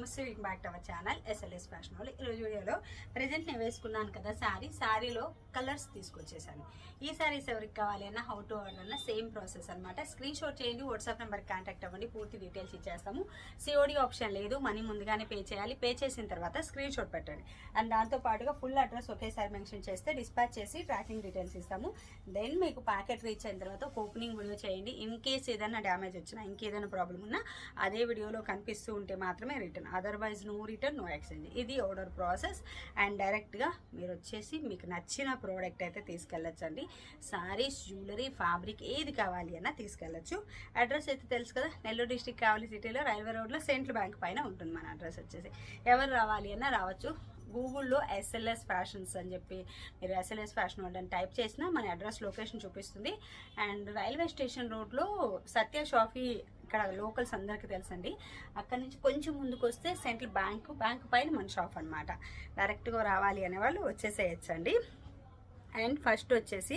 నమస్తే welcome back to our channel SLS fashion వాళ్ళు ఈరోజు వీడియోలో ప్రజెంట్ నేను వేసుకున్నాను కదా శారీ శారీలో కలర్స్ తీసుకొచ్చేసాను. ఈ శారీస్ ఎవరికి కావాలి అన్న హౌ టు ఆర్డర్ అన్న సేమ్ ప్రాసెస్ అనమాట స్క్రీన్ షాట్ చేయండి వాట్సాప్ నెంబర్ కాంటాక్ట్ అవ్వండి పూర్తి డీటెయిల్స్ ఇచ్చేస్తాము. సిఓడి ఆప్షన్ లేదు మనీ ముందుగానే పే చేయాలి. పే చేసిన తర్వాత స్క్రీన్ షాట్ పెట్టండి. అండ్ దాంతో పాటుగా ఫుల్ అడ్రస్ ఒకేసారి మెన్షన్ చేస్తే డిస్పాచ్ చేసి ట్రాకింగ్ డీటెయిల్స్ ఇస్తాము. దెన్ మీకు ప్యాకెట్ రీచ్ అయిన తర్వాత ఒక ఓపెనింగ్ వీడియో చేయండి. ఇన్ కేస్ ఏదైనా డ్యామేజ్ వచ్చినా ఇంకేదైనా ప్రాబ్లం ఉన్నా అదే వీడియోలో కనిపిస్తూ ఉంటే మాత్రమే return otherwise no return no exchange ఇది ఆర్డర్ ప్రాసెస్ అండ్ డైరెక్ట్గా మీరు వచ్చేసి మీకు నచ్చిన ప్రోడక్ట్ అయితే తీసుకెళ్ళొచ్చండి. సారీస్ జ్యువెలరీ ఫ్యాబ్రిక్ ఏది కావాలి అన్నా తీసుకెళ్ళచ్చు. అడ్రస్ అయితే తెలుసు కదా? నెల్లూరు డిస్టిక్ కావాలి సిటీలో రైల్వే రోడ్లో సెంట్రల్ బ్యాంక్ పైన ఉంటుంది మన అడ్రస్ వచ్చేసి. ఎవరు రావాలి అన్నా రావచ్చు. గూగుల్లో ఎస్ఎల్ఎస్ ఫ్యాషన్స్ అని చెప్పి మీరు ఎస్ఎల్ఎస్ ఫ్యాషన్ వరల్డ్ అని టైప్ చేసినా మన అడ్రస్ లొకేషన్ చూపిస్తుంది. అండ్ రైల్వే స్టేషన్ రోడ్లో సత్య షాఫీ ఇక్కడ లోకల్స్ అందరికీ తెలుసండి. అక్కడ నుంచి కొంచెం ముందుకు వస్తే సెంట్రల్ బ్యాంకు బ్యాంక్ పైన మన షాప్ అనమాట డైరెక్ట్గా రావాలి అనే వాళ్ళు వచ్చేసేయచ్చండి. అండ్ ఫస్ట్ వచ్చేసి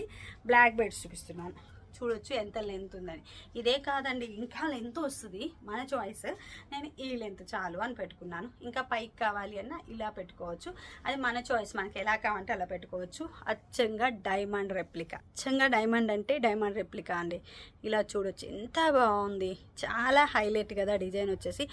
బ్లాక్ బెడ్స్ చూపిస్తున్నాను. చూడొచ్చు ఎంత లెంత్ ఉందని. ఇదే కాదండి ఇంకా లెంత్ వస్తుంది మన చాయిస్ నేను ఈ లెంత్ చాలు అని పెట్టుకున్నాను. ఇంకా పైకి కావాలి అన్న ఇలా పెట్టుకోవచ్చు. అది మన చాయిస్ మనకి ఎలా కావాలంటే అలా పెట్టుకోవచ్చు. అచ్చంగా డైమండ్ రెప్లికా అచ్చంగా డైమండ్ అంటే డైమండ్ రెప్లికా అండి. ఇలా చూడొచ్చు. ఎంత బాగుంది. చాలా హైలైట్ కదా డిజైన్ వచ్చేసి.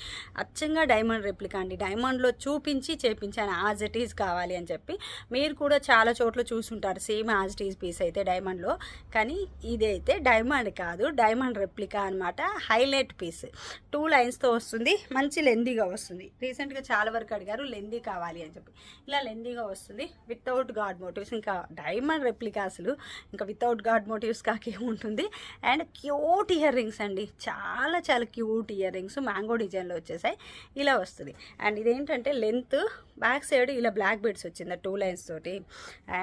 అచ్చంగా డైమండ్ రెప్లికా అండి. డైమండ్లో చూపించి చేపించాను. యాజ్ ఇట్ ఈజ్ కావాలి అని చెప్పి. మీరు కూడా చాలా చోట్ల చూసుంటారు. Same as it is piece అయితే డైమండ్లో కానీ ఇదైతే అయితే డైమండ్ కాదు డైమండ్ రెప్లికా అనమాట హైలైట్ పీస్. టూ లైన్స్తో వస్తుంది. మంచి లెందీగా వస్తుంది. రీసెంట్గా చాలా వరకు అడిగారు లెందీ కావాలి అని చెప్పి. ఇలా లెందీగా వస్తుంది. వితౌట్ గాడ్ మోటివ్స్ ఇంకా డైమండ్ రెప్లికాసులు ఇంకా వితౌట్ గాడ్ మోటివ్స్ కాకే ఉంటుంది అండ్ క్యూట్ ఇయర్ రింగ్స్ అండి. చాలా చాలా క్యూట్ ఇయర్ రింగ్స్ మ్యాంగో డిజైన్లో వచ్చేసాయి. ఇలా వస్తుంది. అండ్ ఇదేంటంటే లెంత్ బ్యాక్ సైడ్ ఇలా బ్లాక్ బెడ్స్ వచ్చింది టూ లైన్స్ తోటి.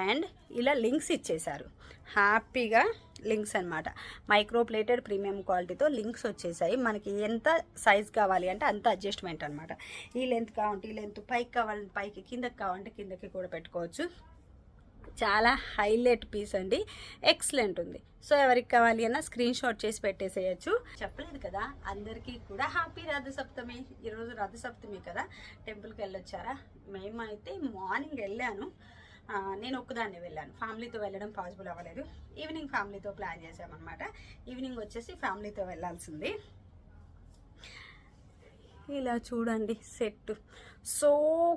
అండ్ ఇలా లింక్స్ ఇచ్చేశారు. హ్యాపీగా లింక్స్ అనమాట మైక్రోప్లేటెడ్ ప్రీమియం క్వాలిటీతో లింక్స్ వచ్చేసాయి. మనకి ఎంత సైజ్ కావాలి అంటే అంత అడ్జస్ట్మెంట్ అనమాట ఈ లెంత్ కావాలంటే ఈ లెంత్ పైకి కావాలంటే పైకి కిందకి కావాలంటే కిందకి కూడా పెట్టుకోవచ్చు. చాలా హైలైట్ పీస్ అండి. ఎక్సలెంట్ ఉంది. సో ఎవరికి కావాలి అన్న స్క్రీన్ షాట్ చేసి పెట్టేసేయచ్చు. చెప్పలేదు కదా అందరికీ కూడా హ్యాపీ రథసప్తమి ఈరోజు రథసప్తమి కదా. టెంపుల్కి వెళ్ళొచ్చారా? మేమైతే మార్నింగ్ వెళ్ళాను. నేను ఒక్కదాన్నే వెళ్ళాను. ఫ్యామిలీతో వెళ్ళడం పాసిబుల్ అవ్వలేదు. ఈవినింగ్ ఫ్యామిలీతో ప్లాన్ చేసామన్నమాట ఈవినింగ్ వచ్చేసి ఫ్యామిలీతో వెళ్ళాల్సింది. ఇలా చూడండి సెట్. So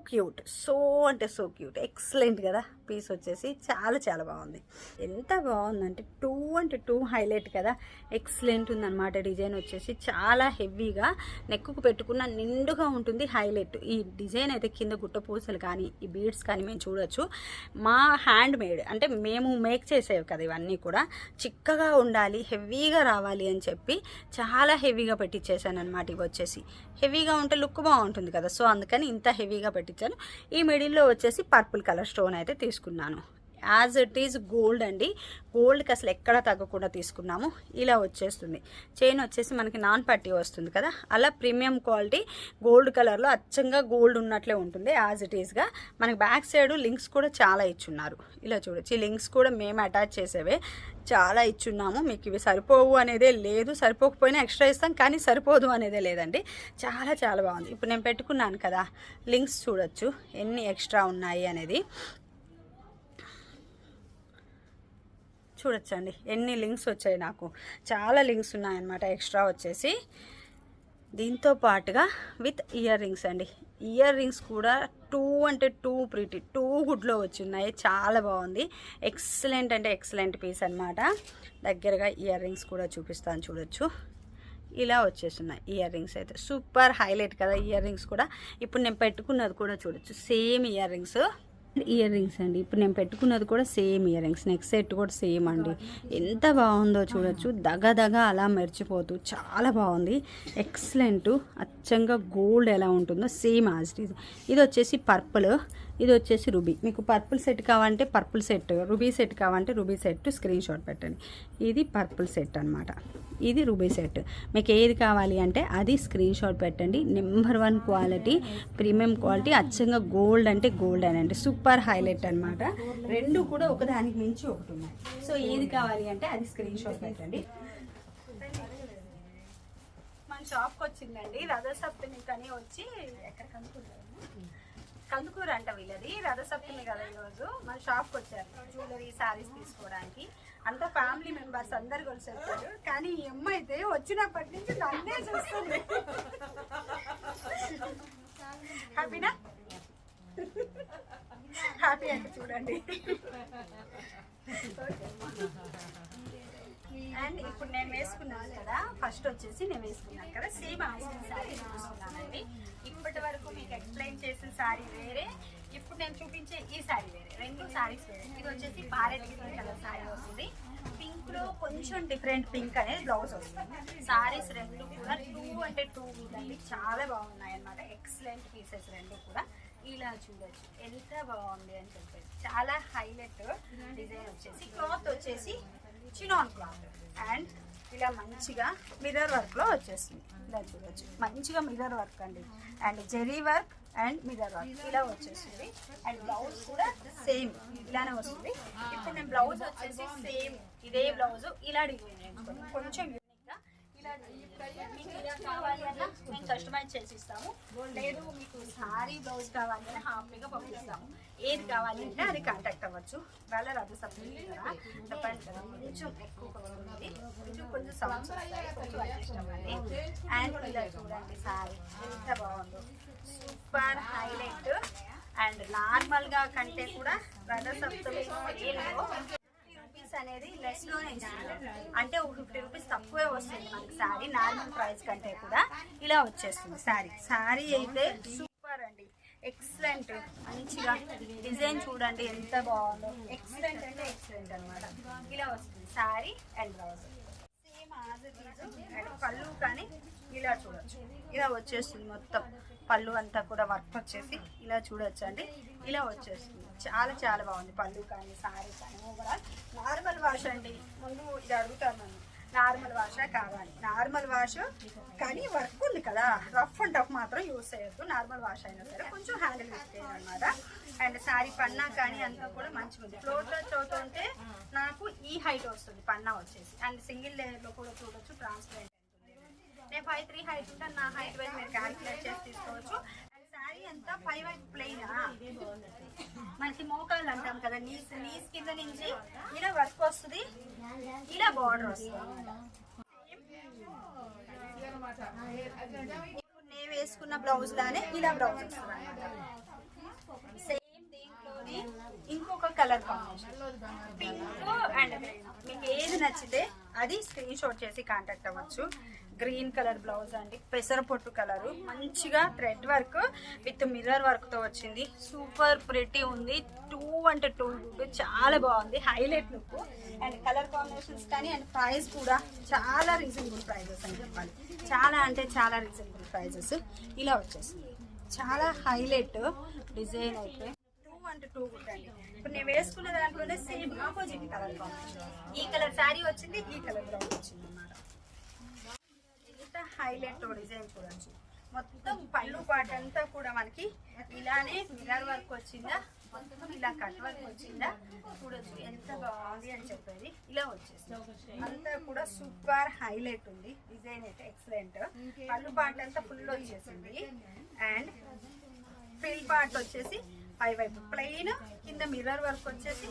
cute. సో అంటే సో క్యూట్. ఎక్సలెంట్ కదా. పీస్ వచ్చేసి చాలా చాలా బాగుంది. ఎంత బాగుందంటే టూ అంటే టూ హైలైట్ కదా. ఎక్సలెంట్ ఉందన్నమాట డిజైన్ వచ్చేసి. చాలా హెవీగా నెక్కుకు పెట్టుకున్న నిండుగా ఉంటుంది హైలైట్. ఈ డిజైన్ అయితే కింద గుట్ట పూసలు కానీ ఈ బీడ్స్ కానీ మేము చూడొచ్చు. మా హ్యాండ్ మేడ్ అంటే మేము మేక్ చేసేవి కదా ఇవన్నీ కూడా. చిక్కగా ఉండాలి హెవీగా రావాలి అని చెప్పి చాలా హెవీగా పెట్టించేసాను అనమాట ఇవి వచ్చేసి. హెవీ హెవీగా ఉంటే లుక్ బాగుంటుంది కదా. సో అందుకని ఇంత హెవీగా పెట్టించాను. ఈ మిడిల్లో వచ్చేసి పర్పుల్ కలర్ స్టోన్ అయితే తీసుకున్నాను. యాజ్ ఇట్ ఈజ్ గోల్డ్ అండి. గోల్డ్కి అసలు ఎక్కడ తగ్గకుండా తీసుకున్నాము. ఇలా వచ్చేస్తుంది. చైన్ వచ్చేసి మనకి నాన్ పట్టి వస్తుంది కదా. అలా ప్రీమియం క్వాలిటీ గోల్డ్ కలర్లో అచ్చంగా గోల్డ్ ఉన్నట్లే ఉంటుంది. యాజ్ ఇట్ ఈజ్గా మనకి బ్యాక్ సైడ్ లింక్స్ కూడా చాలా ఇచ్చున్నారు. ఇలా చూడొచ్చు. ఈ లింక్స్ కూడా మేము అటాచ్ చేసేవే. చాలా ఇచ్చున్నాము. మీకు ఇవి సరిపోవు అనేదే లేదు. సరిపోకపోయినా ఎక్స్ట్రా ఇస్తాం కానీ సరిపోదు అనేదే లేదండి. చాలా చాలా బాగుంది. ఇప్పుడు నేను పెట్టుకున్నాను కదా లింక్స్ చూడొచ్చు. ఎన్ని ఎక్స్ట్రా ఉన్నాయి అనేది. చూడొచ్చండి. ఎన్ని లింక్స్ వచ్చాయి నాకు. చాలా లింక్స్ ఉన్నాయన్నమాట. ఎక్స్ట్రా వచ్చేసి. దీంతో పాటుగా విత్ ఇయర్ రింగ్స్ అండి. ఇయర్ రింగ్స్ కూడా టూ అంటే టూ ప్రిటీ టూ గుడ్లో వచ్చిన్నాయి. చాలా బాగుంది. ఎక్సలెంట్ అంటే ఎక్సలెంట్ పీస్ అనమాట దగ్గరగా ఇయర్ రింగ్స్ కూడా చూపిస్తాను చూడొచ్చు. ఇలా వచ్చేస్తున్నాయి ఇయర్ రింగ్స్ అయితే. సూపర్ హైలైట్ కదా ఇయర్ రింగ్స్ కూడా. ఇప్పుడు నేను పెట్టుకున్నది కూడా చూడొచ్చు. Same earrings. ఇయర్ రింగ్స్ అండి. ఇప్పుడు నేను పెట్టుకున్నది కూడా same earrings. Next set కూడా సేమ్ అండి. ఎంత బాగుందో చూడొచ్చు. దగ దగ అలా మెరిచిపోతూ చాలా బాగుంది. ఎక్సలెంట్ అచ్చంగా గోల్డ్ ఎలా ఉంటుందో సేమ్ యాజ్ ఈజ్. ఇది వచ్చేసి పర్పుల్. ఇది వచ్చేసి రుబీ. మీకు పర్పుల్ సెట్ కావాలంటే పర్పుల్ సెట్ రుబీ సెట్ కావాలంటే రుబీ సెట్ స్క్రీన్ షాట్ పెట్టండి. ఇది పర్పుల్ సెట్ అనమాట ఇది రుబీ సెట్. మీకు ఏది కావాలి అంటే అది స్క్రీన్ షాట్ పెట్టండి. Number one quality premium quality అచ్చంగా గోల్డ్ అంటే గోల్డ్ అని అంటే సూపర్ హైలైట్ అనమాట రెండు కూడా ఒకదానికి మించి ఒకటి ఉన్నాయి. సో ఏది కావాలి అంటే అది స్క్రీన్ షాట్ పెట్టండి. మన షాప్కి వచ్చిందండి. రథసప్తమి కని వచ్చి ఎక్కడ కనుక్కుంటాము కందుకూరు అంట వీళ్ళది. రథసప్తమి కదా ఈరోజు. మన షాప్కి వచ్చారు. జ్యువెలరీ శారీస్ తీసుకోవడానికి. అంతా ఫ్యామిలీ మెంబర్స్ అందరు కలిసి వచ్చారు కానీ ఈ అమ్మ అయితే వచ్చినప్పటి నుంచి నన్నే చూస్తుంది. హ్యాపీనా హ్యాపీ అంటే చూడండి. అండ్ ఇప్పుడు నేను వేసుకున్నాను కదా ఫస్ట్ వచ్చేసి నేను వేసుకున్నాను కదా సేమ్ ఆసిన శారీ చూస్తున్నానండి ఇప్పటి వరకు మీకు శారీ వేరే ఇప్పుడు నేను చూపించే ఈ శారీ వేరే. రెండు శారీస్ వేరే. ఇది వచ్చేసి పారెట్ గ్రీన్ కలర్ శారీ వస్తుంది. పింక్లో కొంచెం డిఫరెంట్ పింక్ అనేది బ్లౌజ్ వస్తుంది. శారీస్ రెండు కూడా టూ అంటే టూ అండి. చాలా బాగున్నాయి అనమాట ఎక్సలెంట్ పీసెస్ రెండు కూడా. ఇలా చూడొచ్చు. ఎంత బాగుంది అని చెప్పేసి. చాలా హైలైట్ డిజైన్ వచ్చేసి. క్లాత్ వచ్చేసి చినాన్ క్లాత్ అండ్ ఇలా మంచిగా మిర్రర్ వర్క్లో వచ్చేస్తుంది. ఇలా చూడొచ్చు మంచిగా మిర్రర్ వర్క్ అండి. And zari work and mirror work ఇలా వచ్చేస్తుంది. అండ్ బ్లౌజ్ కూడా సేమ్ ఇలానే వస్తుంది. ఇప్పుడు నేను బ్లౌజ్ వచ్చేసి సేమ్ ఇదే బ్లౌజ్ ఇలా డిజైన్ కొంచెం మీకు కావాలి అన్నా మేము కస్టమైజ్ చేసి ఇస్తాము లేదు మీకు సారీ బ్లౌజ్ కావాలి అని హాఫ్గా పంపిస్తాము. ఏది కావాలి అంటే అది కాంటాక్ట్ అవ్వచ్చు. వాళ్ళ రద్దు సబ్సిడీ కదా చెప్పండి కదా. కొంచెం ఎక్కువ ఉంది కొంచెం కొంచెం సౌండ్స్ కొంచెం అడ్జస్ట్ అవ్వాలి అండ్ ఇలా చూడండి సారీ ఎంత బాగుందో. సూపర్ హైలైట్ అండ్ నార్మల్గా కంటే కూడా రథ సప్తమి సేల్లో అనేది లెస్లోనే ఇస్తున్నారు అంటే ఒక ఫిఫ్టీ రూపీస్ తక్కువే వస్తుంది మనకి శారీ నార్మల్ ప్రైస్ కంటే కూడా ఇలా వచ్చేస్తుంది శారీ శారీ అయితే సూపర్ అండి. ఎక్సలెంట్ మంచిగా డిజైన్ చూడండి ఎంత బాగుందో. ఎక్సలెంట్ అంటే ఎక్సలెంట్ అనమాట ఇలా వస్తుంది శారీ అండ్ బ్లౌజ్ అండ్ పళ్ళు కానీ ఇలా చూడొచ్చు. ఇలా వచ్చేస్తుంది మొత్తం. పళ్ళు అంతా కూడా వర్క్ వచ్చేసి ఇలా చూడొచ్చు అండి. ఇలా వచ్చేస్తుంది. చాలా చాలా బాగుంది. పళ్ళు కానీ సారీ కానీ కూడా నార్మల్ వాష్ అండి. ముందు ఇది అడుగుతాను నార్మల్ వాష కావాలి? నార్మల్ వాష్ కానీ వర్క్ ఉంది కదా. రఫ్ అండ్ టఫ్ మాత్రం యూస్ చేయొద్దు. నార్మల్ వాష్ అయినా సరే కొంచెం హ్యాండిల్ యూస్ అనమాట అండ్ శారీ పన్నా కానీ అంతా కూడా మంచిగా ఉంది ఫ్లోర్ టచ్ ఈ హైట్ వస్తుంది పన్నా వచ్చేసి. అండ్ సింగిల్ లేయర్లో కూడా చూడొచ్చు ట్రాన్స్పరెంట్ నేను ఫైవ్ త్రీ హైట్ ఉంటే నా హైట్ వైజ్ మీరు క్యాల్కులేట్ చేసి తీసుకోవచ్చు. అండ్ శారీ అంతా ఫైవ్ వైట్ ప్లెయిన్ మనకి మోకాళ్ళు అంటాం కదా నీస్ నీస్ కింద నుంచి ఇలా వర్క్ వస్తుంది ఇలా బార్డర్ వస్తుంది. ఇప్పుడు నేను వేసుకున్న బ్లౌజ్ లానే ఇలా బ్లౌజ్ వస్తుంది. కలర్ పింక్ అండ్ మీకు ఏది నచ్చితే అది స్క్రీన్ షాట్ చేసి కాంటాక్ట్ అవ్వచ్చు. గ్రీన్ కలర్ బ్లౌజ్ అండి పెసర పొట్టు కలర్. మంచిగా థ్రెడ్ వర్క్ విత్ మిర్రర్ వర్క్తో వచ్చింది. సూపర్ ప్రెటీ ఉంది. టూ అంటే టూ చాలా బాగుంది. Highlight look and colour combinations కానీ అండ్ ప్రైస్ కూడా చాలా రీజనబుల్ ప్రైజెస్ అని చెప్పాలి. చాలా అంటే చాలా రీజనబుల్ ప్రైజెస్ ఇలా వచ్చేసింది. చాలా హైలైట్ డిజైన్ అయితే. టూ కుట్టండి ఇప్పుడు నేను వేసుకున్న దాంట్లోనే సేమ్ ఆపోజిట్ కలర్ కాంబినేషన్. ఈ కలర్ శారీ వచ్చింది ఈ కలర్ బ్లౌజ్ వచ్చింది అన్నమాట. హైలైట్ డిజైన్ చూడొచ్చు మొత్తం పళ్ళు పాట అంతా కూడా మనకి ఇలానే మిర్రర్ వర్క్ వచ్చిందా? మొత్తం ఇలా కట్ వర్క్ వచ్చిందా? చూడొచ్చు ఎంత బాగుంది అని చెప్పేది. ఇలా వచ్చేసింది. అంతా కూడా సూపర్ హైలైట్ ఉంది. డిజైన్ అయితే ఎక్సలెంట్. పళ్ళు పాట అంతా ఫుల్ వచ్చేసింది. అండ్ ఫిల్ పార్ట్ వచ్చేసి పై వైపు ప్లెయిన్ కింద మిర్రర్ వర్క్ వచ్చేసి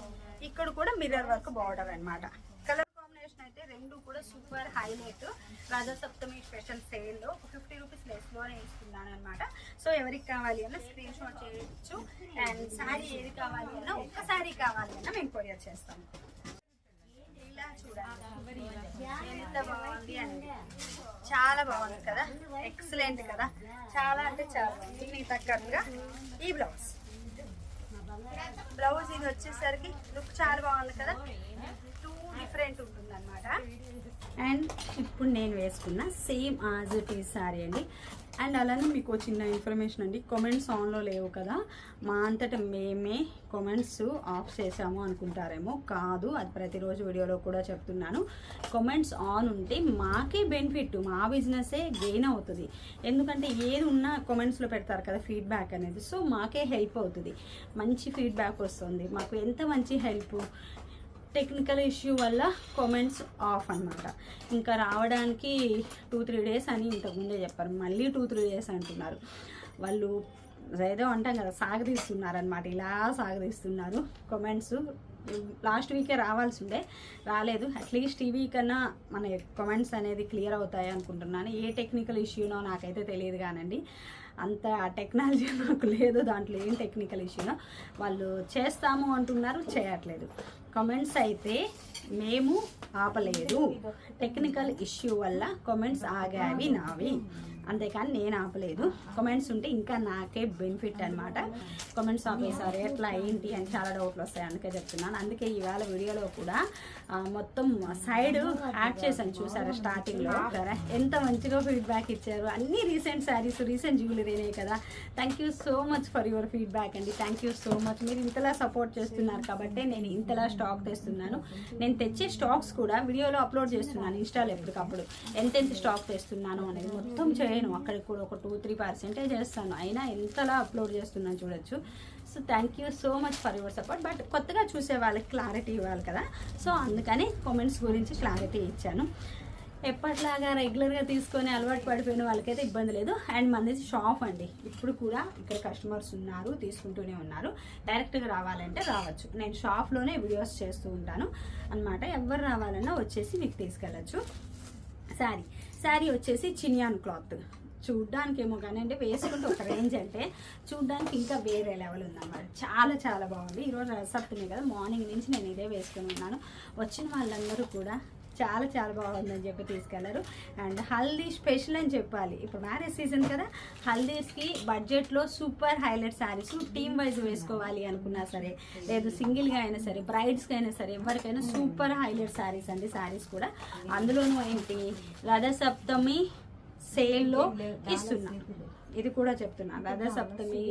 ఇక్కడ కూడా మిర్రర్ వర్క్ బార్డర్ అన్నమాట. కలర్ కాంబినేషన్ అయితే రెండు కూడా సూపర్ హైలైట్ రాజసప్తమి స్పెషల్ సేల్లో ఫిఫ్టీ రూపీస్ లెస్లోనే ఇస్తున్నాను అనమాట సో ఎవరికి కావాలి అన్న స్క్రీన్ షాట్ చేయొచ్చు. అండ్ శారీ ఏది కావాలి అన్న ఒక్క శారీ కావాలి అన్న మేము కొరియర్ చేస్తాము ఇలా చూడాలి ఎంత బాగుంది అండి. చాలా బాగుంది కదా. ఎక్సలెంట్ కదా. చాలా అంటే చాలా బాగుంది. మీ తగ్గట్టుగా ఈ బ్లౌజ్. బ్లౌజ్ ఇది వచ్చేసరికి లుక్ చాలా బాగుంది కదా? టూ డిఫరెంట్ ఉంటుంది అనమాట అండ్ ఇప్పుడు నేను వేసుకున్న same as it is sari అండి. అండ్ అలానే మీకు చిన్న ఇన్ఫర్మేషన్ అండి. కామెంట్స్ ఆన్లో లేవు కదా. మా అంతట మేమే కామెంట్స్ ఆఫ్ చేసాము అనుకుంటారేమో. కాదు అది ప్రతిరోజు వీడియోలో కూడా చెప్తున్నాను. కామెంట్స్ ఆన్ ఉంటే మాకే బెనిఫిట్ మా బిజినెసే గెయిన్ అవుతుంది. ఎందుకంటే ఏది ఉన్నా కామెంట్స్లో పెడతారు కదా ఫీడ్బ్యాక్ అనేది. సో మాకే హెల్ప్ అవుతుంది. మంచి ఫీడ్బ్యాక్ వస్తుంది. మాకు ఎంత మంచి హెల్ప్ టెక్నికల్ ఇష్యూ వల్ల కామెంట్స్ ఆఫ్ అన్నమాట. ఇంకా రావడానికి టూ త్రీ డేస్ అని ఇంతకుముందే చెప్పారు. మళ్ళీ టూ త్రీ డేస్ అంటున్నారు. వాళ్ళు ఏదో అంటాం కదా సాగదీస్తున్నారు అనమాట ఇలా సాగదీస్తున్నారు కామెంట్స్ లాస్ట్ వీకే రావాల్సి ఉండే రాలేదు. అట్లీస్ట్ ఈ వీక్ అన్నా మన కామెంట్స్ అనేది క్లియర్ అవుతాయి అనుకుంటున్నాను. ఏ టెక్నికల్ ఇష్యూనో నాకైతే తెలియదు కానండి. అంత టెక్నాలజీ నాకు లేదు దాంట్లో ఏం టెక్నికల్ ఇష్యూనో వాళ్ళు చేస్తాము అంటున్నారు చేయట్లేదు. కామెంట్స్ అయితే మేము ఆపలేదు. టెక్నికల్ ఇష్యూ వల్ల కమెంట్స్ ఆగావి నావి. అంతేకాని నేను ఆపలేదు. కామెంట్స్ ఉంటే ఇంకా నాకే బెనిఫిట్ అనమాట కామెంట్స్ ఆపేసారు ఎట్లా ఏంటి అని చాలా డౌట్లు వస్తాయి. అందుకే చెప్తున్నాను. అందుకే ఇవాళ వీడియోలో కూడా మొత్తం సైడ్ యాడ్ చేశాను చూసారా స్టార్టింగ్లో ఎంత మంచిగా ఫీడ్బ్యాక్ ఇచ్చారు. అన్ని రీసెంట్ శారీస్ రీసెంట్ జ్యువెలరీనే కదా. Thank you so much for your feedback అండి. థ్యాంక్ యూ సో మచ్ మీరు ఇంతలా సపోర్ట్ చేస్తున్నారు కాబట్టి నేను ఇంతలా స్టాక్ తెస్తున్నాను. నేను తెచ్చే స్టాక్స్ కూడా వీడియోలో అప్లోడ్ చేస్తున్నాను. ఇన్స్టాలో ఎప్పటికప్పుడు. ఎంతెంత స్టాక్ తెస్తున్నాను అనేది మొత్తం చేయను అక్కడికి కూడా ఒక టూ త్రీ పర్సెంటేజ్ చేస్తాను అయినా ఎంతలా అప్లోడ్ చేస్తున్నాను చూడొచ్చు. So thank you so much for your support but కొత్తగా చూసే వాళ్ళకి క్లారిటీ ఇవ్వాలి కదా. సో అందుకని కామెంట్స్ గురించి క్లారిటీ ఇచ్చాను. ఎప్పట్లాగా రెగ్యులర్గా తీసుకొని అలవాటు పడిపోయిన వాళ్ళకైతే ఇబ్బంది లేదు. అండ్ మనది షాప్ అండి. ఇప్పుడు కూడా ఇక్కడ కస్టమర్స్ ఉన్నారు తీసుకుంటూనే ఉన్నారు. డైరెక్ట్గా రావాలంటే రావచ్చు. నేను షాప్లోనే వీడియోస్ చేస్తూ ఉంటాను. అన్నమాట. ఎవరు రావాలన్నా వచ్చేసి మీకు తీసుకెళ్ళచ్చు. సారీ శారీ వచ్చేసి చినియాన్ క్లాత్. చూడ్డానికి ఏమో కానీ అంటే వేసుకుంటే ఒక రేంజ్ అంటే చూడ్డానికి ఇంకా వేరే లెవెల్ ఉందన్నమాట. చాలా చాలా బాగుంది. ఈరోజు సప్తమే కదా మార్నింగ్ నుంచి నేను ఇదే వేసుకుని ఉన్నాను. వచ్చిన వాళ్ళందరూ కూడా చాలా చాలా బాగుందని చెప్పి తీసుకెళ్ళారు. అండ్ హల్దీ స్పెషల్ అని చెప్పాలి. ఇప్పుడు మ్యారేజ్ సీజన్ కదా హల్దీస్కి బడ్జెట్లో super highlight sarees team wise వేసుకోవాలి అనుకున్నా సరే లేదు సింగిల్గా అయినా సరే బ్రైడ్స్కి అయినా సరే ఎవరికైనా సూపర్ హైలైట్ శారీస్ అండి శారీస్ కూడా. అందులోనూ ఏంటి రథసప్తమి సేల్లో ఇస్తున్నా. ఇది కూడా చెప్తున్నా. Ratha Saptami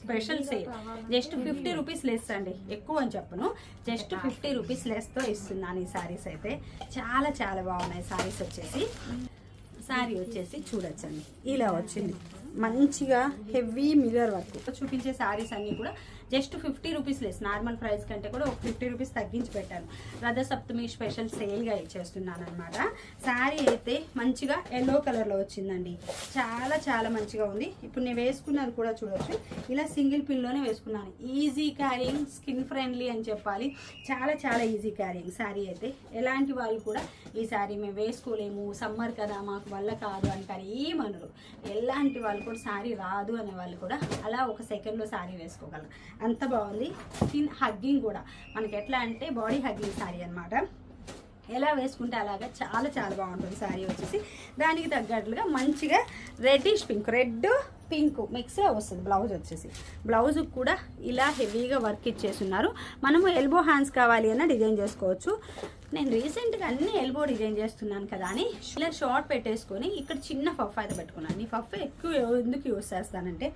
special sale just fifty rupees less అండి. ఎక్కువ అని చెప్పను. జస్ట్ ఫిఫ్టీ రూపీస్ లెస్తో ఇస్తున్నాను ఈ సారీస్ అయితే. చాలా చాలా బాగున్నాయి సారీస్ వచ్చేసి. శారీ వచ్చేసి చూడొచ్చండి. ఇలా వచ్చింది. మంచిగా హెవీ మిర్రర్ వర్క్. చూపించే శారీస్ అన్నీ కూడా just fifty rupees less. Normal price కంటే కూడా ఒక ఫిఫ్టీ రూపీస్ తగ్గించి పెట్టాను. రథసప్తమి స్పెషల్ సేల్గా ఇచ్చేస్తున్నాను అనమాట శారీ అయితే మంచిగా ఎల్లో కలర్లో వచ్చిందండి. చాలా చాలా మంచిగా ఉంది. ఇప్పుడు నేను వేసుకున్నది కూడా చూడొచ్చు. ఇలా సింగిల్ పిన్లోనే వేసుకున్నాను. ఈజీ క్యారింగ్ స్కిన్ ఫ్రెండ్లీ అని చెప్పాలి. చాలా చాలా ఈజీ క్యారింగ్ శారీ అయితే. ఎలాంటి వాళ్ళు కూడా ఈ శారీ మేము వేసుకోలేము. సమ్మర్ కదా మాకు వల్ల కాదు అని ఏమనరు ఎలాంటి వాళ్ళు కూడా శారీ రాదు అనే వాళ్ళు కూడా అలా ఒక సెకండ్లో శారీ వేసుకోగలరు. అంత బాగుంది. స్కిన్ హగ్గింగ్ కూడా. మనకి ఎట్లా అంటే బాడీ హగ్గింగ్ శారీ అన్నమాట. ఎలా వేసుకుంటే అలాగా చాలా చాలా బాగుంటుంది శారీ వచ్చేసి. దానికి తగ్గట్లుగా మంచిగా reddish pink red pink mix వస్తుంది బ్లౌజ్ వచ్చేసి. బ్లౌజ్ కూడా ఇలా హెవీగా వర్క్ ఇచ్చేస్తున్నారు. మనము ఎల్బో హ్యాండ్స్ కావాలి అన్న డిజైన్ చేసుకోవచ్చు. నేను రీసెంట్గా అన్ని ఎల్బో డిజైన్ చేస్తున్నాను కదా అని ఇలా షార్ట్ పెట్టేసుకొని ఇక్కడ చిన్న పఫ్ అయితే పెట్టుకున్నాను. ఈ పఫ్ ఎక్కువ ఎందుకు యూస్ చేస్తానంటే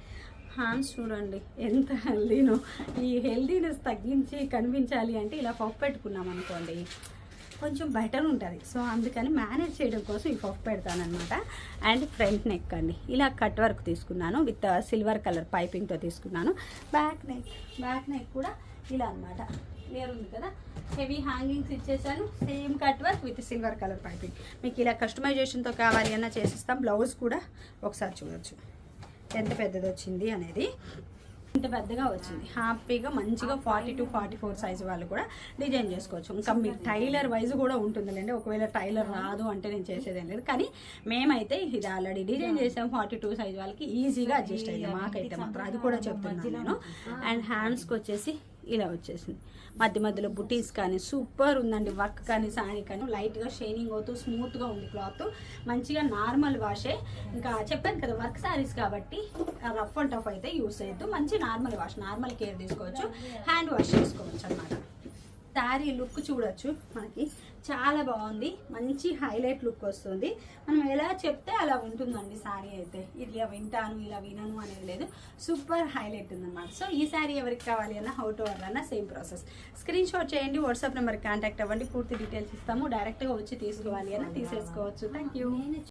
హ్యాండ్స్ చూడండి ఎంత హెల్దీనో ఈ హెల్దీనెస్ తగ్గించి కనిపించాలి అంటే ఇలా పఫ్ పెట్టుకున్నాం అనుకోండి కొంచెం బెటర్ ఉంటుంది. సో అందుకని మేనేజ్ చేయడం కోసం ఈ పఫ్ పెడతానమాట అండ్ ఫ్రంట్ నెక్ అండి. ఇలా కట్ వర్క్ తీసుకున్నాను విత్ సిల్వర్ కలర్ పైపింగ్తో తీసుకున్నాను. బ్యాక్ నెక్ బ్యాక్ నెక్ కూడా ఇలా అనమాట క్లియర్ ఉంది కదా? హెవీ హ్యాంగింగ్స్ ఇచ్చేసాను. Same cut work with silver colour piping మీకు ఇలా కస్టమైజేషన్తో కావాలి అన్న చేసిస్తాం. బ్లౌజ్ కూడా ఒకసారి చూడొచ్చు. ఎంత పెద్దది వచ్చింది అనేది ఇంత పెద్దగా వచ్చింది. హ్యాపీగా మంచిగా forty two forty four size వాళ్ళు కూడా డిజైన్ చేసుకోవచ్చు. ఇంకా మీరు టైలర్ వైజ్ కూడా ఉంటుందిలేండి. ఒకవేళ టైలర్ రాదు అంటే నేను చేసేదేం లేదు. కానీ మేమైతే ఇది ఆల్రెడీ డిజైన్ చేసాం. ఫార్టీ టూ సైజ్ వాళ్ళకి ఈజీగా అడ్జస్ట్ అయింది మాకైతే మాత్రం అది కూడా చెప్తున్నాను నేను. అండ్ హ్యాండ్స్కి వచ్చేసి ఇలా వచ్చేసింది. మధ్య మధ్యలో బుటీస్ కానీ సూపర్ ఉందండి. వర్క్ కానీ సారీ కానీ లైట్గా షైనింగ్ అవుతూ స్మూత్గా ఉంది క్లాత్. మంచిగా నార్మల్ వాషే. ఇంకా చెప్పాను కదా వర్క్ శారీస్ కాబట్టి రఫ్ అండ్ టఫ్ అయితే యూస్ చేయొద్దు. మంచి నార్మల్ వాష్ నార్మల్ కేర్ తీసుకోవచ్చు. హ్యాండ్ వాష్ చేసుకోవచ్చు అనమాట శారీ లుక్ చూడొచ్చు మనకి. చాలా బాగుంది. మంచి హైలైట్ లుక్ వస్తుంది. మనం ఎలా చెప్తే అలా ఉంటుందండి శారీ అయితే. ఇలా వింటాను ఇలా వినను అనేది లేదు. సూపర్ హైలైట్ ఉందన్నమాట. సో ఈ శారీ ఎవరికి కావాలి అన్న హౌ టు అన్న సేమ్ ప్రాసెస్. స్క్రీన్ షాట్ చేయండి వాట్సాప్ నెంబర్ కాంటాక్ట్ అవ్వండి. పూర్తి డీటెయిల్స్ ఇస్తాము. డైరెక్ట్గా వచ్చి తీసుకోవాలి అన్న తీసేసుకోవచ్చు. Thank you.